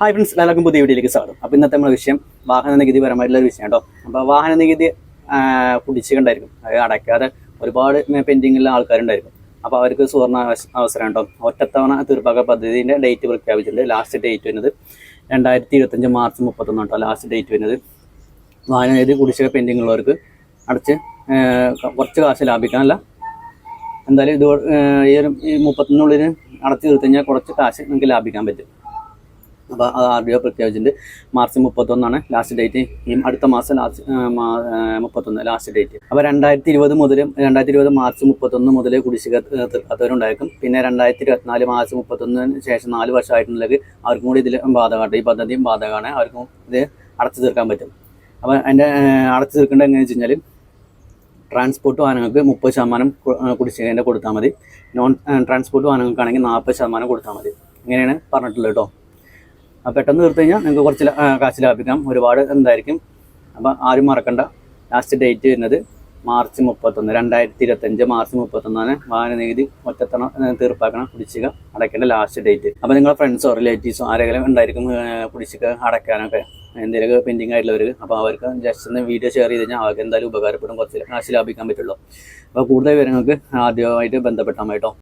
Hi friends എല്ലാവർക്കും പുതിയ വീഡിയോയിലേക്ക് സ്വാഗതം. അപ്പോൾ ഇന്നത്തെ നമ്മുടെ വിഷയം വാഹന നികുതി പരമായിട്ടുള്ള ഒരു വിഷയം കേട്ടോ അപ്പോൾ വാഹന നികുതി കുടിച്ചിട്ടുണ്ടായിരിക്കും അത് അടയ്ക്കാതെ ഒരുപാട് പെൻഡിങ്ങുള്ള ആൾക്കാരുണ്ടായിരിക്കും. അപ്പോൾ അവർക്ക് സുവർണ അവസ- അവസരം കേട്ടോ ഒറ്റത്തവണ തീർപ്പാക്ക പദ്ധതിന്റെ ഡേറ്റ് പ്രഖ്യാപിച്ചിട്ടുണ്ട്. ലാസ്റ്റ് ഡേറ്റ് വരുന്നത് രണ്ടായിരത്തി ഇരുപത്തഞ്ച് മാർച്ച് മുപ്പത്തൊന്ന് കേട്ടോ ലാസ്റ്റ് ഡേറ്റ് വരുന്നത്. വാഹന നികുതി കുടിശ്ശിക പെൻഡിങ് ഉള്ളവർക്ക് അടച്ച് കുറച്ച് കാശ് ലാഭിക്കാനല്ല. എന്തായാലും ഇത് ഈ ഒരു മുപ്പത്തൊന്നുള്ളിൽ അടച്ചു തീർത്ത് കഴിഞ്ഞാൽ കുറച്ച് കാശ് നിങ്ങൾക്ക് ലാഭിക്കാൻ പറ്റും. അപ്പോൾ അത് ആർ ഡി ഒ പ്രഖ്യാപിച്ചിട്ടുണ്ട്. മാർച്ച് മുപ്പത്തൊന്നാണ് ലാസ്റ്റ് ഡേറ്റ് ഈ അടുത്ത മാസം ലാസ്റ്റ് മുപ്പത്തൊന്ന് ലാസ്റ്റ് ഡേറ്റ് അപ്പോൾ രണ്ടായിരത്തി ഇരുപത് മുതൽ രണ്ടായിരത്തി ഇരുപത് മാർച്ച് മുപ്പത്തൊന്ന് മുതൽ കുടിശ്ശിക തീർക്കാത്തവരുണ്ടായിരിക്കും പിന്നെ രണ്ടായിരത്തി ഇരുപത്തിനാല് മാർച്ച് മുപ്പത്തൊന്നിന് ശേഷം നാല് വർഷമായിട്ടുണ്ടെങ്കിൽ അവർക്കും കൂടി ഇതിൽ ബാധകമാണ്. ഈ പദ്ധതിയും ബാധകമാണ്. അവർക്കും ഇത് അടച്ചു തീർക്കാൻ പറ്റും. അപ്പോൾ അതിന്റെ അടച്ചു തീർക്കേണ്ടത് എങ്ങനെയാണെന്ന് വെച്ച് കഴിഞ്ഞാൽ ട്രാൻസ്പോർട്ട് വാഹനങ്ങൾക്ക് മുപ്പത് ശതമാനം കുടിശ്ശികേന്റെ കൊടുത്താൽ മതി. നോൺ ട്രാൻസ്പോർട്ട് വാഹനങ്ങൾക്കാണെങ്കിൽ നാൽപ്പത് ശതമാനം കൊടുത്താൽ മതി. ഇങ്ങനെയാണ് പറഞ്ഞിട്ടുള്ളത് കേട്ടോ. പെട്ടെന്ന് തീർത്ത് കഴിഞ്ഞാൽ നിങ്ങൾക്ക് കുറച്ച് കാശ് ലാഭിക്കാം. ഒരുപാട് എന്തായിരിക്കും? അപ്പം ആരും മറക്കണ്ട. ലാസ്റ്റ് ഡേറ്റ് വരുന്നത് മാർച്ച് മുപ്പത്തൊന്ന്. രണ്ടായിരത്തി ഇരുപത്തഞ്ച് മാർച്ച് മുപ്പത്തൊന്നാണ്. വാഹന നികുതി ഒറ്റത്തണം തീർപ്പാക്കണം. കുടിശ്ശിക അടയ്ക്കേണ്ട ലാസ്റ്റ് ഡേറ്റ് അപ്പോൾ നിങ്ങളുടെ ഫ്രണ്ട്സോ റിലേറ്റീവ്സോ ആരെങ്കിലും ഉണ്ടായിരിക്കും കുടിശ്ശിക അടയ്ക്കാനൊക്കെ. എന്തെങ്കിലും പെൻഡിങ് ആയിട്ടുള്ളവർ അപ്പോൾ അവർക്ക് ജസ്റ്റ് ഒന്ന് വീഡിയോ ഷെയർ ചെയ്ത് കഴിഞ്ഞാൽ അവർക്ക് എന്തായാലും ഉപകാരപ്പെടും. കുറച്ച് കാശ് ലാഭിക്കാൻ പറ്റുള്ളൂ. അപ്പോൾ കൂടുതൽ വിവരങ്ങൾക്ക് ആദ്യമായിട്ട് ബന്ധപ്പെട്ടാൽ കേട്ടോ.